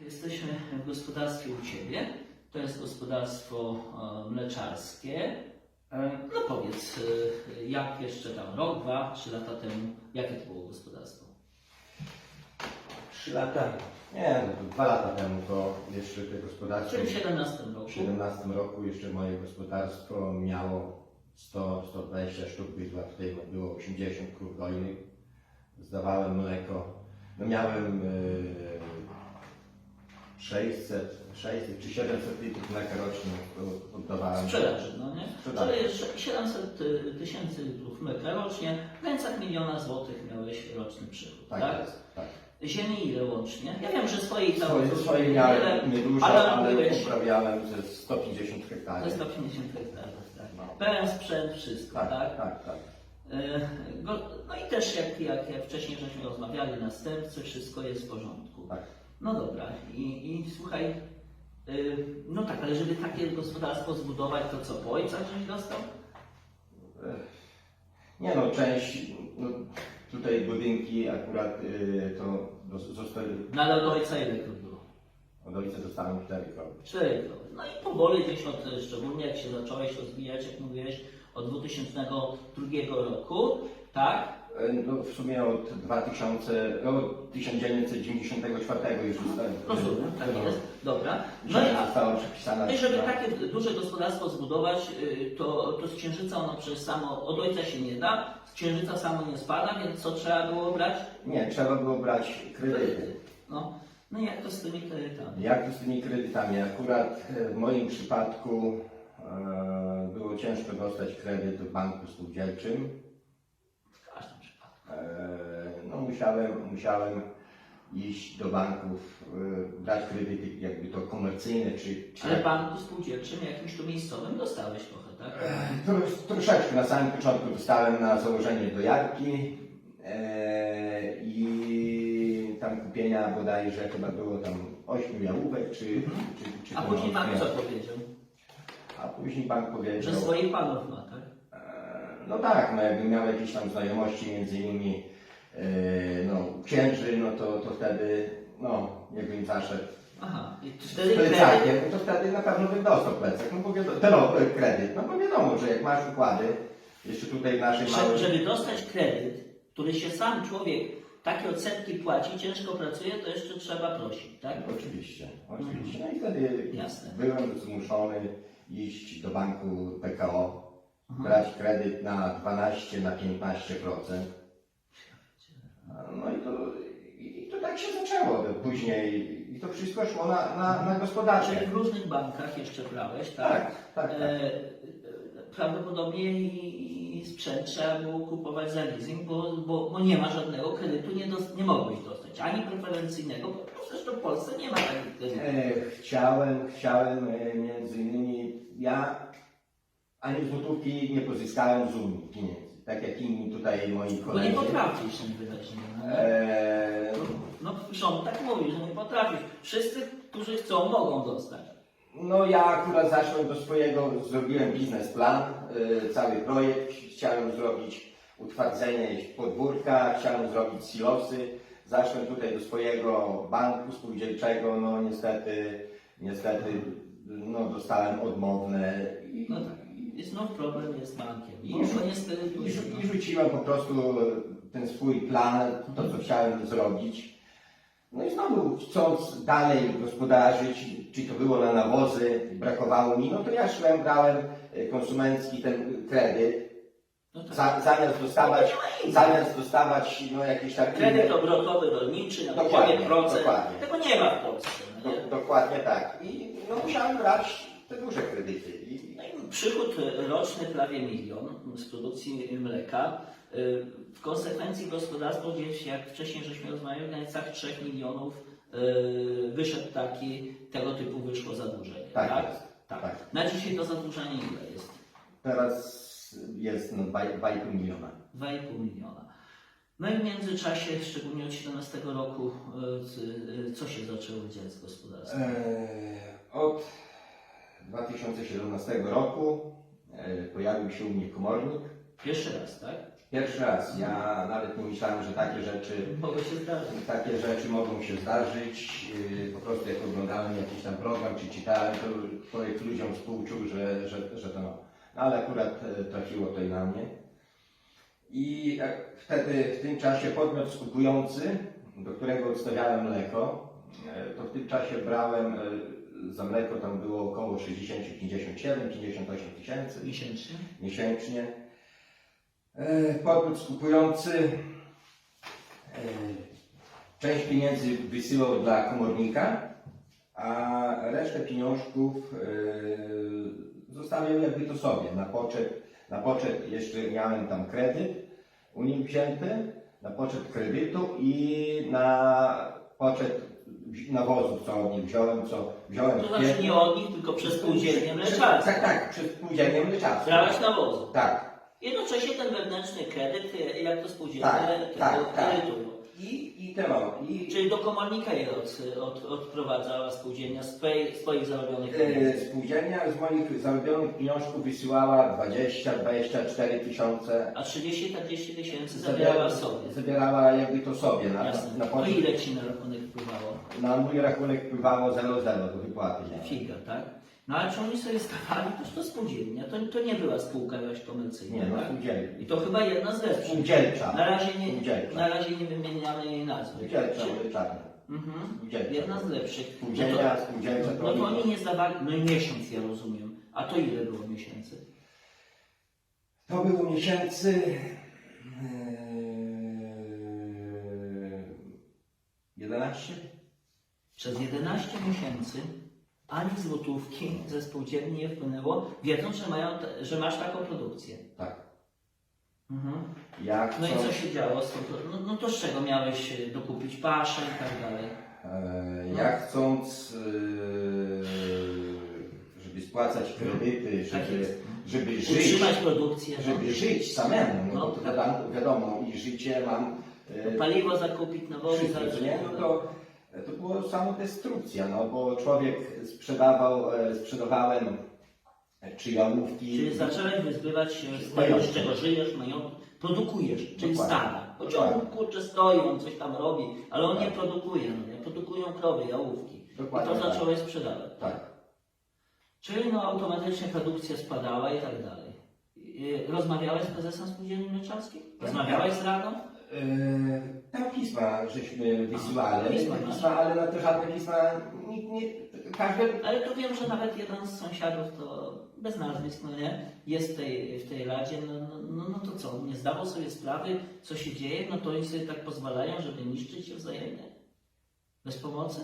Jesteśmy w gospodarstwie u Ciebie. To jest gospodarstwo e, mleczarskie. E, No powiedz, e, jak jeszcze tam rok, dwa, trzy lata temu, jakie to było gospodarstwo? Trzy lata, nie, no dwa lata temu to jeszcze te gospodarstwo, Czyli w 17 roku. w 17 roku jeszcze moje gospodarstwo miało 100-120 sztuk bydła, tutaj było 80 krów dojnych, zdawałem mleko, no miałem e, 600, 600 czy 700 litrów mleka rocznie to oddawałem. Sprzedaży, no nie? Sprzedaży. Czyli jeszcze 700 tysięcy litrów mleka rocznie, w granicach miliona złotych miałeś roczny przychód, tak? Tak jest, tak. Ziemi ile łącznie? Ja wiem, że tam Swoje, swoje miałem niedużo, ale ale mówiłeś- uprawiałem ze 150 To hektarów. jest 150 hektarów, tak. No. Pełen sprzęt, wszystko, Tak, tak? tak, tak. E, no i też jak, jak, jak wcześniej żeśmy rozmawiali, następcy, wszystko jest w porządku. tak. No dobra, i, i słuchaj, y, no tak, ale żeby takie gospodarstwo zbudować, to co, po ojcach żeś dostał? Nie no, część, no, tutaj budynki akurat y, to dos- zostały, No ale od ojca ile to było? od ojca dostałem cztery krowy. Cztery krowy. No i powoli gdzieś od, szczególnie jak się zacząłeś rozwijać, jak mówiłeś, od 2002 roku, tak? E, No, w sumie od 2000, no, 1994 już zostałem. Rozumiem, tak no, jest. Dobra. No i, a, została przepisana. no i żeby takie duże gospodarstwo zbudować, y, to, to z księżyca ono przez samo, od ojca się nie da, z księżyca samo nie spada, więc co trzeba było brać? Nie, trzeba było brać kredyty. No, no jak to z tymi kredytami? Jak to z tymi kredytami? Akurat e, w moim przypadku e, było ciężko dostać kredyt w banku spółdzielczym. W każdym przypadku. E, No musiałem, musiałem iść do banków, brać kredyty jakby to komercyjne, czy, czy Ale banku spółdzielczym jakimś tu miejscowym dostałeś trochę, tak? Tro- troszeczkę na samym początku dostałem na założenie dojarki e, i tam kupienia bodajże chyba było tam 8 jałówek, czy, czy, czy A to później bank co powiedział? A później bank powiedział, Że swoich panów ma, tak? No tak, no jakbym miał jakieś tam znajomości, między innymi e, no, księży, no to, to wtedy, no, jakbym zaszedł Aha, i wtedy kredyt, plecakiem, to wtedy na pewno bym dostał plecak, no bo wiadomo, ten o, kredyt, no bo wiadomo, że jak masz układy, jeszcze tutaj w naszej małej... żeby dostać kredyt, który się sam człowiek takie odsetki płaci, ciężko pracuje, to jeszcze trzeba prosić, tak? Oczywiście, oczywiście. No i wtedy Jasne. byłem zmuszony iść do banku PKO, Mhm. Brać kredyt na 12, na 15%. No i to, i to tak się zaczęło później. I to wszystko szło na, na, na gospodarkę. Czyli w różnych bankach jeszcze brałeś, tak? Tak, tak, tak. E, prawdopodobnie i, i sprzęt trzeba było kupować za leasing, bo, bo, bo nie ma żadnego kredytu, nie, dos, nie mogłeś dostać, ani preferencyjnego, bo zresztą w Polsce nie ma takich kredytów. E, chciałem, chciałem e, między innymi, ja ani złotówki nie pozyskałem z Unii pieniędzy. Tak jak inni tutaj moi Bo nie koledzy. potrafisz im wydać. No, no. E, no rząd tak mówi, że nie potrafisz. Wszyscy, którzy chcą, mogą dostać. No ja akurat zacząłem do swojego, zrobiłem biznesplan, y, cały projekt, chciałem zrobić utwardzenie podwórka, chciałem zrobić silosy, zaszłem tutaj do swojego banku spółdzielczego, no niestety, niestety, no dostałem odmowne i, No tak. I znów problem jest bankiem. I No. już go nie i, skredytujesz. rzu- i rzuciłem po prostu ten swój plan, to co chciałem zrobić. No i znowu chcąc dalej gospodarzyć, czy to było na nawozy, brakowało mi, no to ja szłem, brałem e, konsumencki ten kredyt, No tak. za, zamiast dostawać, zamiast dostawać no jakieś tam Kredyt obrotowy rolniczy na Dokładnie, poziomie procent. dokładnie. Tego nie ma w Polsce. No, nie? Do, dokładnie tak. I no musiałem brać te duże kredyty. Przychód roczny prawie milion z produkcji mleka. Y, W konsekwencji gospodarstwo gdzieś, jak wcześniej żeśmy rozmawiali, w granicach 3 milionów y, wyszedł taki, tego typu wyszło zadłużenie. Tak tak? jest, tak. tak. Na dzisiaj to zadłużenie ile jest? teraz jest no 2,5 miliona. 2,5 miliona. No i w międzyczasie, szczególnie od 17 roku, y, co się zaczęło dziać z gospodarstwem? Eee, Od 2017 roku e, pojawił się u mnie komornik Pierwszy raz, tak? Pierwszy raz. Ja nawet nie myślałem, że takie rzeczy Mogło się zdarzyć. Takie rzeczy mogą się zdarzyć. Yy, Po prostu jak oglądałem jakiś tam program, czy czytałem, to człowiek ludziom współczuł, że, że, że to no. no ale akurat e, trafiło to i na mnie. I e, wtedy w tym czasie podmiot skupujący, do którego odstawiałem mleko, to w tym czasie brałem za mleko tam było około 60, 57, 58 tysięcy Miesięcznie? miesięcznie. E, Podmiot skupujący e, część pieniędzy wysyłał dla komornika, a resztę pieniążków e, zostawiał jakby to sobie na poczet. Na poczet jeszcze miałem tam kredyt u nich wzięty, na poczet kredytu i na poczet nawozów, co od nich wziąłem, co wziąłem To w znaczy nie od nich, tylko przez spółdzielnie mleczarskie. Tak, tak, przez spółdzielnię mleczarską. Brałeś nawozu. Tak. Jednocześnie ten wewnętrzny kredyt, jak to spółdzielnie Tak, tak, tak. kredytują. I, i te mam. I Czyli do komornika je od, od, odprowadzała spółdzielnia z swoich zarobionych e, pieniędzy. spółdzielnia z moich zarobionych pieniążków wysyłała 20, 24 tysiące. A 30-40 tysięcy zabierała sobie. Zabierała jakby to sobie. Na, Jasne. na, No poczet, ile ci na rachunek wpływało? na mój rachunek wpływało 0,0 do wypłaty. Nie? Figa, tak? No ale czy oni sobie stawali, toż to spółdzielnia, to, to nie była spółka jakaś komercyjna, Nie, no tak? spółdzielnia. I to chyba jedna z lepszych. Spółdzielcza. Na razie nie, Spółdzielcza. na razie nie wymieniamy jej nazwy. Spółdzielcza, Czy- mleczarnia. Mhm. Spółdzielcza. Jedna z lepszych. Spółdzielnia, no to, spółdzielcza no to oni- oni nie zdawali, no i miesiąc ja rozumiem. A to ile było miesięcy? To było miesięcy. Yy, 11? Przez 11 miesięcy ani złotówki ze spółdzielni nie wpłynęło, wiedząc, że, mają że masz taką produkcję. Tak. Mhm. Jak No i co- się działo z? No, no to z czego miałeś e, dokupić paszę i tak dalej? E, Ja chcąc, e, żeby spłacać kredyty, Tak żeby, jest. żeby żyć, Utrzymać produkcję, no. żeby żyć samemu, no, No, bo to tak. wiadomo, wiadomo i życie mam e, paliwo zakupić, nawozy wszystko, co nie, no to, to było samodestrukcja, no bo człowiek sprzedawał, e, sprzedawałem czy jałówki, Czyli zacząłeś wyzbywać się z tego, z czego żyjesz, majątku, produkujesz, czyli stada. Choć on kurczę stoi, on coś tam robi, ale on nie Tak. produkuje, no nie? Produkują krowy, jałówki. I Dokładnie to tak. zacząłeś sprzedawać. tak. Czyli no automatycznie produkcja spadała i tak dalej. I Rozmawiałeś z prezesem spółdzielni mleczarskiej? Rozmawiałeś z radą? Yy, Tam pisma żeśmy wysyłali, Pisma, pisma, ale na te żadne pisma nikt nie, każdy Ale tu wiem, że nawet jeden z sąsiadów, to bez nazwisk, no nie, jest w tej, w tej radzie, no, no, no, no to co, nie zdawał sobie sprawy, co się dzieje, no to oni sobie tak pozwalają, żeby niszczyć się wzajemnie? Bez pomocy?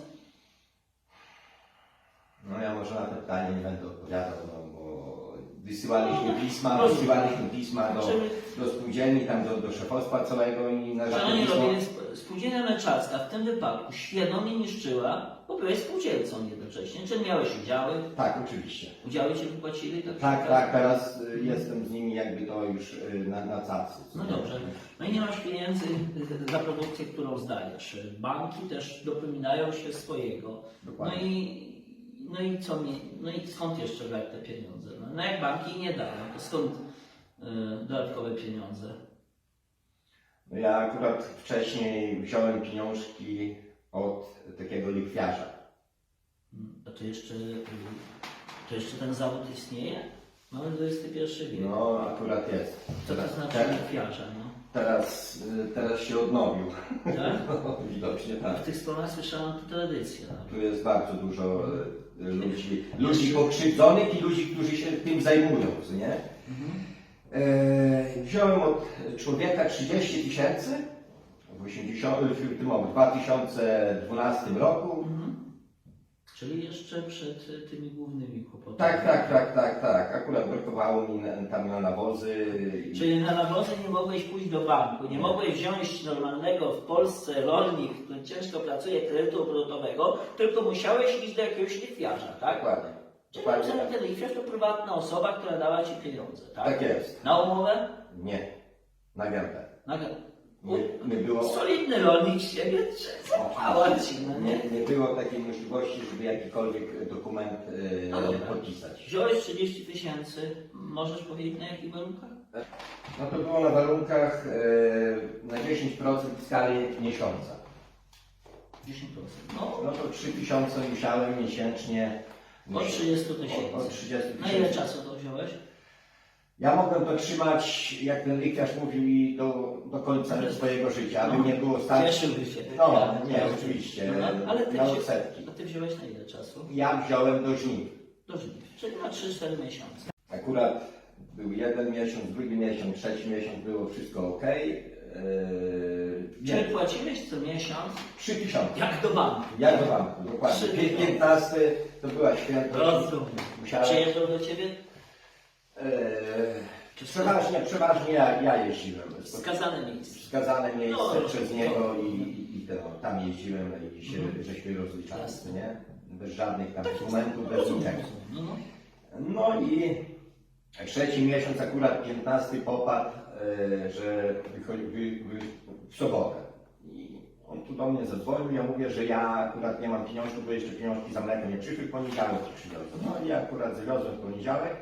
No ja może na to pytanie nie będę odpowiadał, no bo wysyłaliśmy No, pisma, rozumiem. wysyłaliśmy pisma do, Czyli, do spółdzielni, tam do, do szefostwa całego i na żadne pismo... sp- spółdzielnia mleczarska w tym wypadku świadomie niszczyła, bo byłeś spółdzielcą jednocześnie, czy miałeś udziały, Tak, oczywiście. udziały ci wypłacili? Tak, Tak, tak, teraz y, jestem z nimi jakby to już y, na, na cacy. No dobrze. No i nie masz pieniędzy za produkcję, którą zdajesz. Banki też dopominają się swojego. No Dokładnie. i, no i co mi, no i skąd jeszcze brać te pieniądze? No, no jak banki nie dają, to skąd y, dodatkowe pieniądze? No ja akurat wcześniej wziąłem pieniążki od takiego likwiarza. Mm, A to jeszcze, y, to jeszcze ten zawód istnieje? Mamy XXI wiek. No akurat jest. Co to znaczy te- lichwiarza, no? teraz, y, teraz się odnowił. Tak? No, widocznie tak. W tych stronach słyszałem to tradycja. No. Tu jest bardzo dużo e, ludzi, ludzi pokrzywdzonych i ludzi, którzy się tym zajmują, nie? Mhm. E, wziąłem od człowieka 30 tysięcy w, 80 w tym o, w 2012 roku. Czyli jeszcze przed y, tymi głównymi kłopotami. Tak, tak, tak, tak, tak. Akurat brakowało mi na, tam na nawozy. i- Czyli na nawozy nie mogłeś pójść do banku, nie mogłeś wziąć normalnego w Polsce rolnik, który ciężko pracuje, kredytu obrotowego, tylko musiałeś iść do jakiegoś lichwiarza, tak? Dokładnie. Czyli Dokładnie rozumiem, tak. ten lichwiarz to prywatna osoba, która dała ci pieniądze, tak? tak jest. Na umowę? Nie. Na gębę. Na... Nie, nie było. Solidny rolnik z ciebie, czy zapała ci, no nie? Nie, nie było takiej możliwości, żeby jakikolwiek dokument e, No dobra. podpisać. Wziąłeś 30 tysięcy, możesz powiedzieć na jakich warunkach? No to było na warunkach e, na 10% w skali miesiąca. 10%. No, No to 3000 musiałem miesięcznie. od 30 Od, od tysięcy. 30 Na ile tysięcy. czasu to wziąłeś? Ja mogłem to trzymać, jak ten lichwiarz mówił, i do, do końca swojego życia, aby nie było stać. Cieszyłby się. No, Ja- nie, ja- oczywiście, No, ale ty, na wzi- odsetki. a ty wziąłeś na ile czasu? Ja wziąłem do żniw. Do żniw, czyli na 3-4 miesiące. Akurat był jeden miesiąc, drugi miesiąc, trzeci miesiąc, było wszystko ok. Yy, Czyli płaciłeś co miesiąc 3000. jak do banku. Jak do banku, dokładnie. Trzy Pię- tysiące. 15 to była świętość. Rozumiem. Musiałem. Przyjeżdżał do ciebie Yy, przeważnie, przeważnie ja, ja jeździłem. wskazane miejsce. Wskazane miejsce No, przez no. niego i, i, i to, tam jeździłem i się, Mhm. żeśmy rozliczali, Jasne. nie? Bez żadnych tam Tak, dokumentów, bez Rozumiem, niczego. No, no. No i trzeci miesiąc, akurat 15 popadł, e, że wychodzi wy, wy, w sobotę. I on tu do mnie zadzwonił, ja mówię, że ja akurat nie mam pieniążków, bo jeszcze pieniążki za mleko nie przyszły, w poniedziałek ci przywiozę. No i akurat zawiozłem w poniedziałek.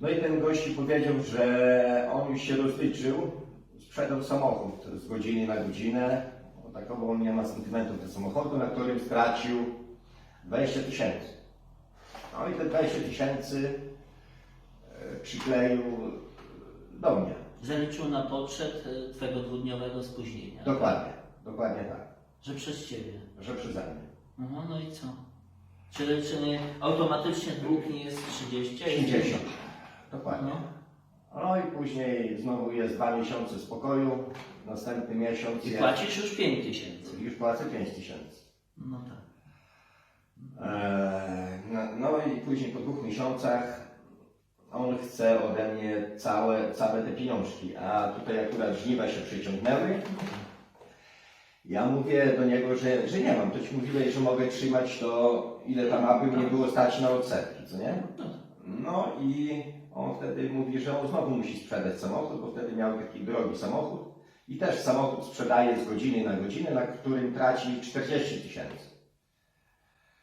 No i ten gości powiedział, że on już się rozliczył, sprzedał samochód z godziny na godzinę. O, takowo on nie ma sentymentów do samochodu, na którym stracił 20 tysięcy. No i te 20 tysięcy e, przykleił do mnie. Zaliczył na poczet e, twojego dwudniowego spóźnienia. Dokładnie, dokładnie tak, Że przez ciebie. że przeze mnie. No, no i co? Czyli, czyli automatycznie dług nie jest 30? a jest 50. Dokładnie. No. No i później znowu jest dwa miesiące spokoju, następny miesiąc I jest, płacisz już 5 tysięcy. już płacę 5 tysięcy. No tak. Eee, No, no i później po dwóch miesiącach on chce ode mnie całe, całe te pieniążki, a tutaj akurat żniwa się przeciągnęły. Ja mówię do niego, że, że nie mam, to ci mówiłeś, że mogę trzymać to, ile tam aby mnie było stać na odsetki, co nie? No, No i on wtedy mówi, że on znowu musi sprzedać samochód, bo wtedy miał taki drogi samochód i też samochód sprzedaje z godziny na godzinę, na którym traci 40 tysięcy.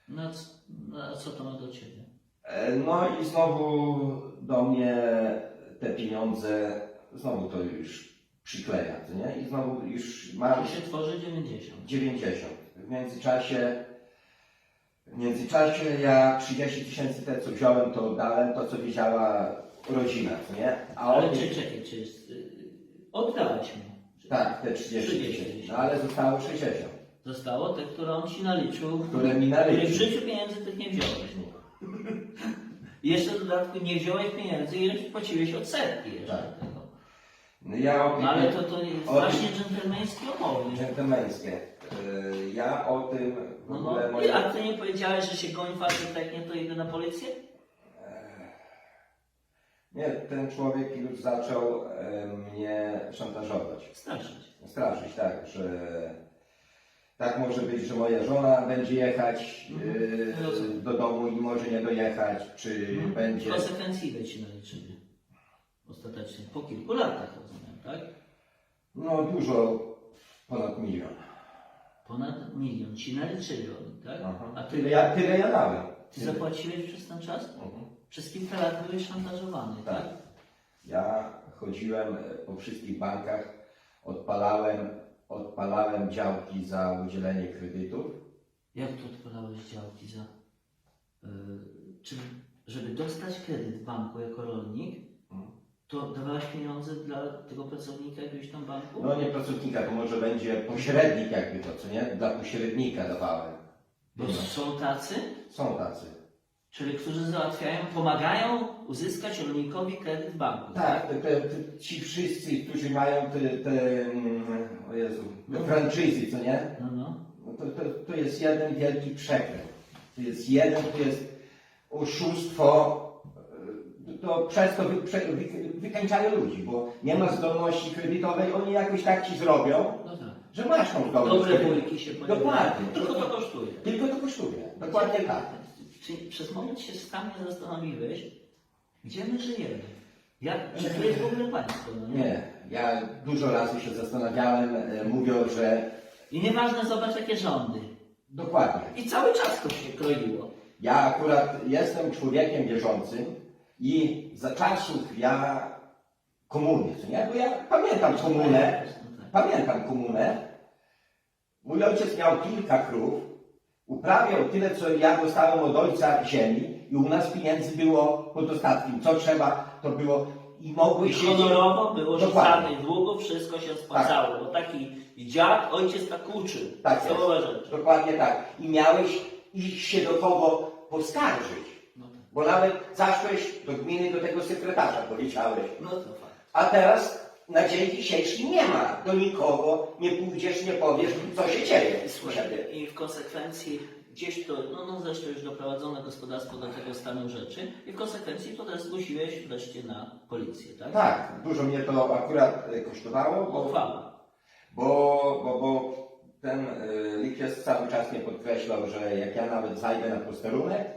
no, a no a co to ma do ciebie? E, No i znowu do mnie te pieniądze, znowu to już przykleja, nie? I znowu już mam Tu się tworzy 90. 90. W międzyczasie, w międzyczasie ja 30 tysięcy te co wziąłem, to oddałem, to co wiedziała rodzina, co nie? A Ale on, czy czekaj, czy jest, y, oddałeś mu? tak, te 30 30 tysięcy, no ale zostało 60, Zostało te, które on ci naliczył, które mi których w życiu pieniędzy tych nie wziąłeś. Jeszcze w dodatku nie wziąłeś pieniędzy i płaciłeś odsetki jeszcze Tak. tego. No ja o tym, No ale to, to jest o właśnie dżentelmeńskie umowy. dżentelmeńskie, E, ja o tym w No, ogóle no. moje... A ty nie powiedziałeś, że się goni facet, jak nie to idę na policję? Nie, ten człowiek już zaczął e, mnie szantażować. Straszyć. Straszyć, tak, że tak może być, że moja żona będzie jechać e, do domu i może nie dojechać, czy Mhm. będzie... Konsekwencji ile ci naliczyli? Ostatecznie. Po kilku latach rozumiem, tak? No dużo, ponad milion. Ponad milion ci naliczyli oni, tak? Aha. A Tyle ty, ja, tyle ja dałem. ty zapłaciłeś przez ten czas? Mhm. Przez kilka lat byłeś szantażowany, tak? Tak. Ja chodziłem e, po wszystkich bankach, odpalałem, odpalałem działki za udzielenie kredytów. Jak tu odpalałeś działki za... Yy, czy żeby dostać kredyt w banku jako rolnik, Mhm. to dawałeś pieniądze dla tego pracownika jakiegoś tam banku? No nie pracownika, to może będzie pośrednik jakby to, co nie? Dla pośrednika dawałem. Bo są tacy, Są tacy. Czyli którzy załatwiają, pomagają uzyskać rolnikowi kredyt w banku. Tak, te, te, te, ci wszyscy, którzy mają te, te mm, o Jezu, te franczyzy, co nie? No, no. No to, to, to jest jeden wielki przekręt. To jest jeden, to jest oszustwo. e, To przez to wy, prze, wy, wykańczają ludzi, bo nie ma zdolności kredytowej, oni jakoś tak ci zrobią, No tak. że masz tą zdolność Dobre się pojawiają. Dokładnie. Tylko to kosztuje. Tylko to kosztuje. Dokładnie tak. Czy przez moment się sam nie zastanowiłeś, gdzie my żyjemy? Jak, czy to jest w ogóle państwo? No Nie, ja dużo razy się zastanawiałem, e, mówią, że I nieważne, zobacz jakie rządy. dokładnie. I cały czas to się kroiło. Ja akurat jestem człowiekiem wierzącym i za czasów ja komuny, co nie? Bo ja pamiętam komunę, pamiętam komunę. Mój ojciec miał kilka krów, uprawiał tyle, co ja dostałem od ojca ziemi i u nas pieniędzy było pod ostatnim. Co trzeba, to było i mogły I się... honorowo było rzucane długo wszystko się spłacało, bo taki dziad, ojciec tak uczył. Tak jest. Rzeczy. Dokładnie tak. I miałeś iść się do kogo poskarżyć. No, tak. Bo nawet zaszłeś do gminy, do tego sekretarza powiedziałeś. no to fakt. A teraz na dzień dzisiejszy nie ma do nikogo, nie pójdziesz, nie powiesz, co się dzieje I słuchaj. I w konsekwencji gdzieś to, no, no zresztą już doprowadzono gospodarstwo do tego stanu rzeczy i w konsekwencji to też zgłosiłeś wreszcie na policję, tak? Tak, dużo mnie to akurat e, kosztowało, bo, Uchwała. bo, bo, bo ten y, likies cały czas mnie podkreślał, że jak ja nawet zajdę na posterunek,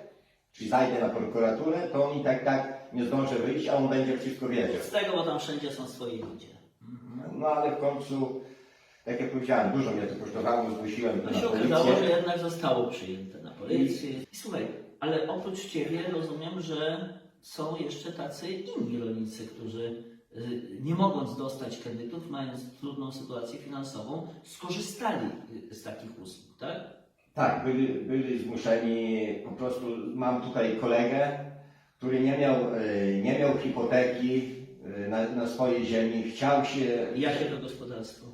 czy zajdę na prokuraturę, to on i tak tak nie zdąży wyjść, a on będzie wszystko wiedział. Z tego, bo tam wszędzie są swoi ludzie. No ale w końcu, tak jak powiedziałem, dużo mnie to kosztowało, zgłosiłem to No na się okazało, że policję. jednak zostało przyjęte na policję. I słuchaj, ale oprócz Ciebie rozumiem, że są jeszcze tacy inni rolnicy, którzy y, nie mogąc dostać kredytów, mając trudną sytuację finansową, skorzystali y, z takich usług, tak? Tak, byli, byli zmuszeni, po prostu mam tutaj kolegę, który nie miał, e, nie miał hipoteki e, na, na swojej ziemi, chciał się, Jakie to gospodarstwo?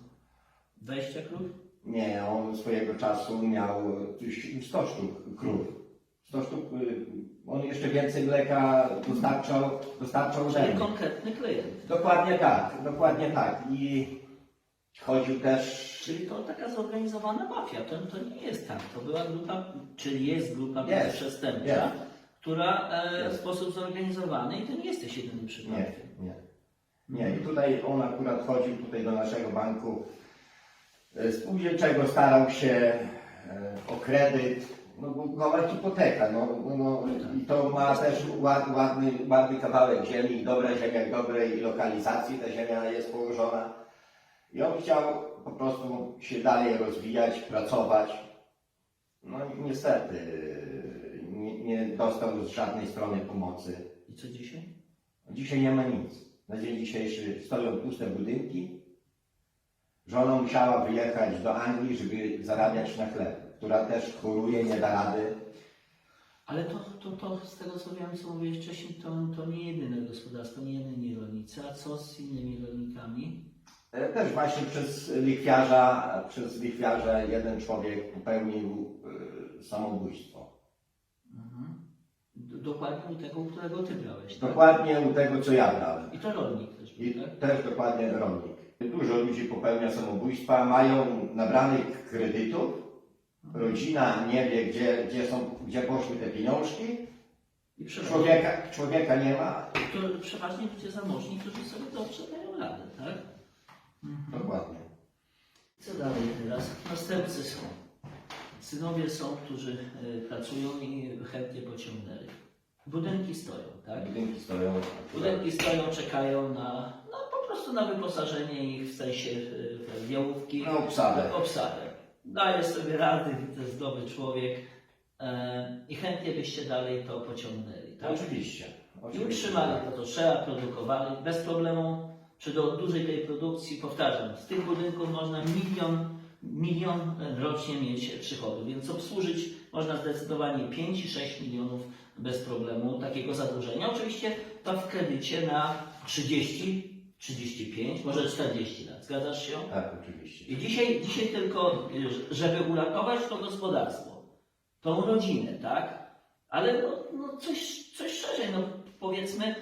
20 krów? nie, on swojego czasu miał już 100 sztuk krów. 100 sztuk, e, on jeszcze więcej mleka dostarczał, dostarczał Czyli mnie. konkretny klient. Dokładnie tak, dokładnie tak. I chodził też, Czyli to taka zorganizowana mafia. To, to nie jest tak. To była grupa, czyli jest grupa Jest, przestępcza, jest. Która e, w sposób zorganizowany i to nie jesteś jedynym nie, przypadkiem. nie. Nie, i tutaj on akurat chodził tutaj do naszego banku e, spółdzielczego, starał się e, o kredyt, no bo goła hipoteka, no, no, no i to ma też ład, ładny, ładny kawałek ziemi, dobra ziemia w dobrej lokalizacji, ta ziemia jest położona. I on chciał po prostu się dalej rozwijać, pracować. No i niestety nie, nie dostał z żadnej strony pomocy. I co dzisiaj? Dzisiaj nie ma nic. Na dzień dzisiejszy stoją puste budynki. Żona musiała wyjechać do Anglii, żeby zarabiać na chleb, która też choruje, nie da rady. Ale to, to, to z tego co wiem, co mówiłeś wcześniej, to, to nie jedyne gospodarstwo, nie jedyni rolnicy. A co z innymi rolnikami? E, Też właśnie przez lichwiarza, przez lichwiarza jeden człowiek popełnił e, samobójstwo. Mhm. Dokładnie u tego, u którego ty brałeś. Tak? Dokładnie u tego, co ja brałem. I to rolnik też I tak? też dokładnie rolnik. Dużo ludzi popełnia samobójstwa, mają nabranych kredytów, rodzina nie wie, gdzie, gdzie, są, gdzie poszły te pieniążki, I przeważnie, człowieka, człowieka nie ma. to przeważnie ludzie zamożni, którzy sobie dobrze dają radę, tak? Dokładnie. Co dalej teraz? Następcy są. Synowie są, którzy e, pracują i chętnie pociągnęli. Budynki stoją, tak? Budynki stoją. Budynki stoją, czekają na, no po prostu na wyposażenie ich w sensie e, w jałówki. Na obsadę. Obsadę. Daje sobie rady, widzę, zdrowy człowiek e, i chętnie byście dalej to pociągnęli, tak? Oczywiście. I Oczywiście. utrzymali to, to trzeba, produkowali bez problemu, czy do dużej tej produkcji, powtarzam, z tych budynków można milion, milion rocznie mieć przychodu, więc obsłużyć można zdecydowanie 5 i 6 milionów bez problemu takiego zadłużenia. Oczywiście to w kredycie na 30, 35, może 40 lat, zgadzasz się? Tak, oczywiście. I dzisiaj, dzisiaj tylko, żeby uratować to gospodarstwo, tą rodzinę, tak? Ale no, no coś, coś szerzej, no powiedzmy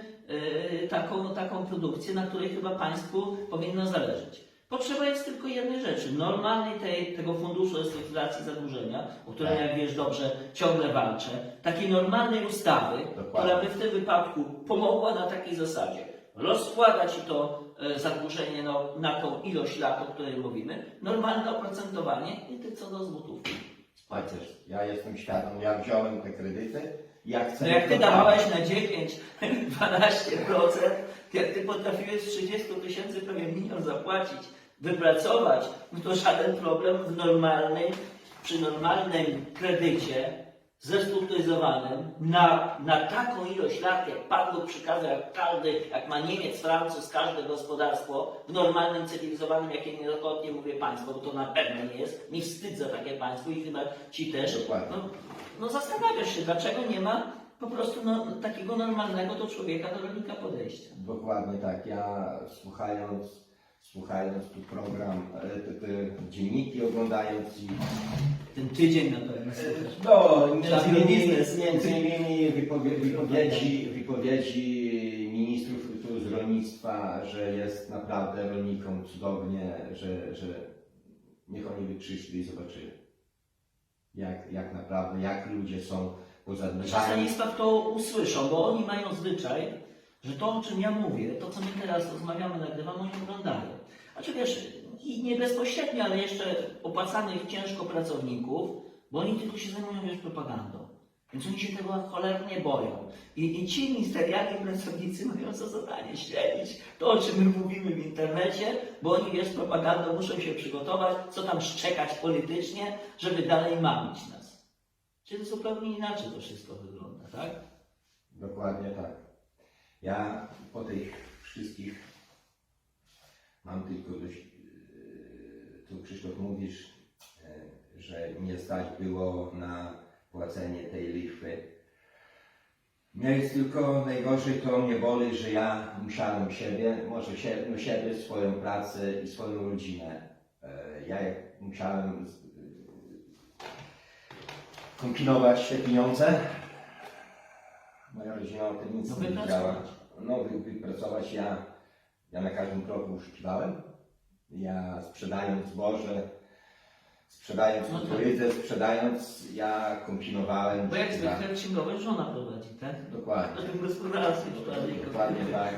yy, taką, taką produkcję, na której chyba państwu powinno zależeć. Potrzeba jest tylko jednej rzeczy, normalnej tej, tego funduszu restrukturyzacji zadłużenia, o którym Tak. jak wiesz dobrze ciągle walczę, takiej normalnej ustawy, Dokładnie. która by w tym wypadku pomogła na takiej zasadzie. Rozkłada Ci to e, zadłużenie no, na tą ilość lat, o której mówimy, normalne oprocentowanie i Ty co do złotówki. Chociaż ja jestem świadom, ja wziąłem te kredyty, ja chcę... No jak Ty dawałeś na 9, 12%, jak Ty potrafiłeś z 30 tysięcy prawie milion zapłacić, wypracować, no to żaden problem w normalnej, przy normalnym kredycie zestrukturyzowanym na, na taką ilość lat, jak Pan Bóg przykazał, jak każdy, jak ma Niemiec, Francuz, każde gospodarstwo, w normalnym, cywilizowanym, jakie niejednokrotnie mówię państwo, bo to na pewno nie jest, mi wstyd za takie państwo i chyba Ci też. Dokładnie. No, no zastanawiasz się, dlaczego nie ma po prostu no, takiego normalnego do człowieka, do rolnika podejścia. Dokładnie tak. Ja słuchając, słuchając tu program, e, te, te dzienniki oglądając i Ten tydzień na pewno słuchasz. No, między Czarny innymi, biznes. między innymi wypowie, wypowiedzi, wypowiedzi ministrów tu z rolnictwa, że jest naprawdę rolnikom cudownie, że, że niech oni by przyszli i zobaczyli. Jak, jak naprawdę, jak ludzie są pozadbywani. Czasami to usłyszą, bo oni mają zwyczaj, że to, o czym ja mówię, to, co my teraz rozmawiamy, nagrywamy, oni oglądają. A czy wiesz, i nie bezpośrednio, ale jeszcze opłacanych ciężko pracowników, bo oni tylko się zajmują, wiesz, propagandą. Więc oni się tego cholernie boją. I, I ci ministerialni pracownicy mają za zadanie śledzić to, o czym my mówimy w internecie, bo oni, wiesz, propagandą muszą się przygotować, co tam szczekać politycznie, żeby dalej mamić nas. Czyli zupełnie inaczej to wszystko wygląda, tak? Dokładnie tak. Ja po tych wszystkich mam tylko dość, yy, tu Krzysztof mówisz, yy, że nie stać było na płacenie tej lichwy. Mnie jest tylko najgorzej to mnie boli, że ja musiałem siebie, może siebie, no siebie, swoją pracę i swoją rodzinę. Yy, Ja musiałem kombinować te pieniądze, Moja rodzina o tym nic No nie wiedziała. No, wy, wypracować ja, ja na każdym kroku oszukiwałem. Ja sprzedając zboże, sprzedając No tak. kukurydzę, sprzedając, ja kombinowałem. Bo jak Ja- zwykle księgowość żona prowadzi, tak? Dokładnie. Na tym gospodarstwie wkładnie Dokładnie tak.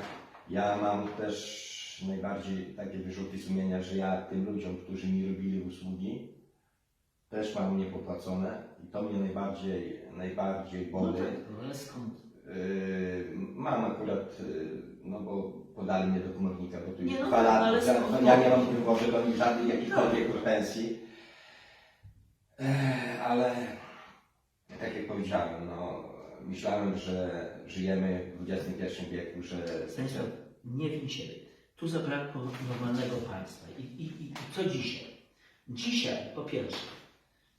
Ja mam też najbardziej takie wyrzuty sumienia, że ja tym ludziom, którzy mi robili usługi, też mam niepopłacone i to mnie najbardziej, najbardziej No boli. tak, no ale skąd? Yy, mam akurat, yy, no bo podali mnie do komornika, bo tu już Nie, no dwa tak, lata, ale za- skąd ja nie mam wywozu do nich żadnych jakichkolwiek pretensji. Ech, ale tak jak powiedziałem, no, myślałem, że żyjemy w XXI wieku, że Stanisław, nie wiem siebie. Tu zabrakło normalnego państwa. I, i, I co dzisiaj? Dzisiaj, po pierwsze,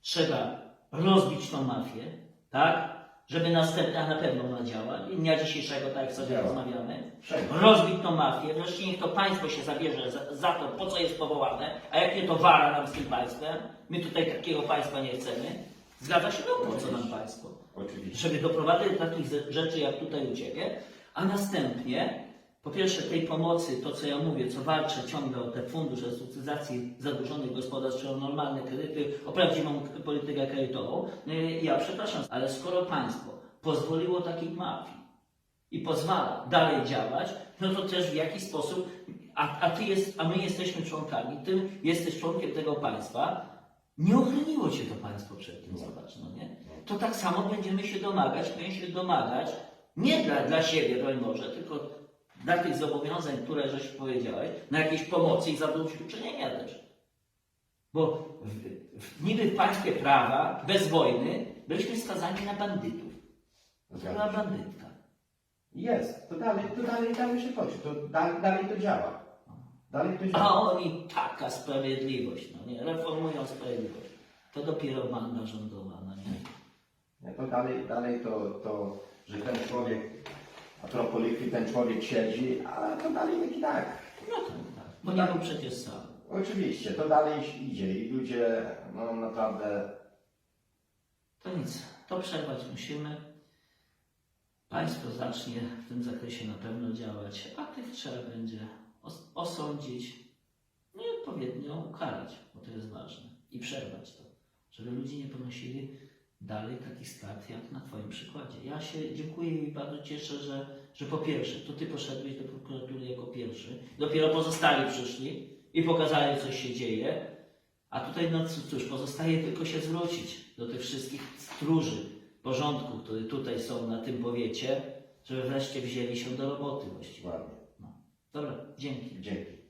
trzeba rozbić tą mafię, tak? Żeby następna na pewno ona działa. Dnia dzisiejszego, tak jak sobie Działa. rozmawiamy. wszędzie. rozbić tą mafię, wreszcie niech to państwo się zabierze za, za to, po co jest powołane, a jak nie to wara nam z tym państwem, my tutaj takiego państwa nie chcemy. Zgadza się? No po co nam państwo? Oczywiście. Żeby doprowadzić do takich ze- rzeczy jak tutaj u Ciebie, a następnie po pierwsze tej pomocy, to co ja mówię, co walczę ciągle o ten fundusz restrukturyzacji zadłużonych gospodarstw, czy o normalne kredyty, o prawdziwą politykę kredytową, no ja przepraszam, ale skoro państwo pozwoliło takiej mafii, i pozwala dalej działać, no to też w jakiś sposób, a, a, ty jest, a my jesteśmy członkami, ty jesteś członkiem tego państwa, nie ochroniło cię to państwo przed tym, zobacz, no nie? To tak samo będziemy się domagać, będziemy się domagać, nie dla, dla siebie, broń Boże, tylko dla tych zobowiązań, które żeś powiedziałeś, na jakieś pomocy i zadośćuczynienia też. Bo w, w, niby w państwie prawa, bez wojny, byliśmy skazani na bandytów. To była bandytka. Jest. To dalej, to dalej, dalej się toczy. To dalej, dalej to działa. Dalej to A działa. oni taka sprawiedliwość, no nie, reformują sprawiedliwość. To dopiero banda rządowa, no nie. Nie, To dalej, dalej to, to, że ten człowiek, a ten człowiek siedzi, a to dalej tak i tak. No to tak, bo nie był przecież sam. Oczywiście, to dalej idzie i ludzie, no naprawdę, To nic, to przerwać musimy. Państwo zacznie w tym zakresie na pewno działać, a tych trzeba będzie os- osądzić, no i odpowiednio ukarać, bo to jest ważne. I przerwać to, żeby ludzie nie ponosili dalej takich strat jak na Twoim przykładzie. Ja się dziękuję i bardzo cieszę, że, że po pierwsze, to Ty poszedłeś do prokuratury jako pierwszy, dopiero pozostali przyszli i pokazali, co się dzieje, a tutaj, no cóż, pozostaje tylko się zwrócić do tych wszystkich stróży porządku, które tutaj są na tym powiecie, żeby wreszcie wzięli się do roboty właściwie. ładnie. Dobra, dzięki. Dzięki.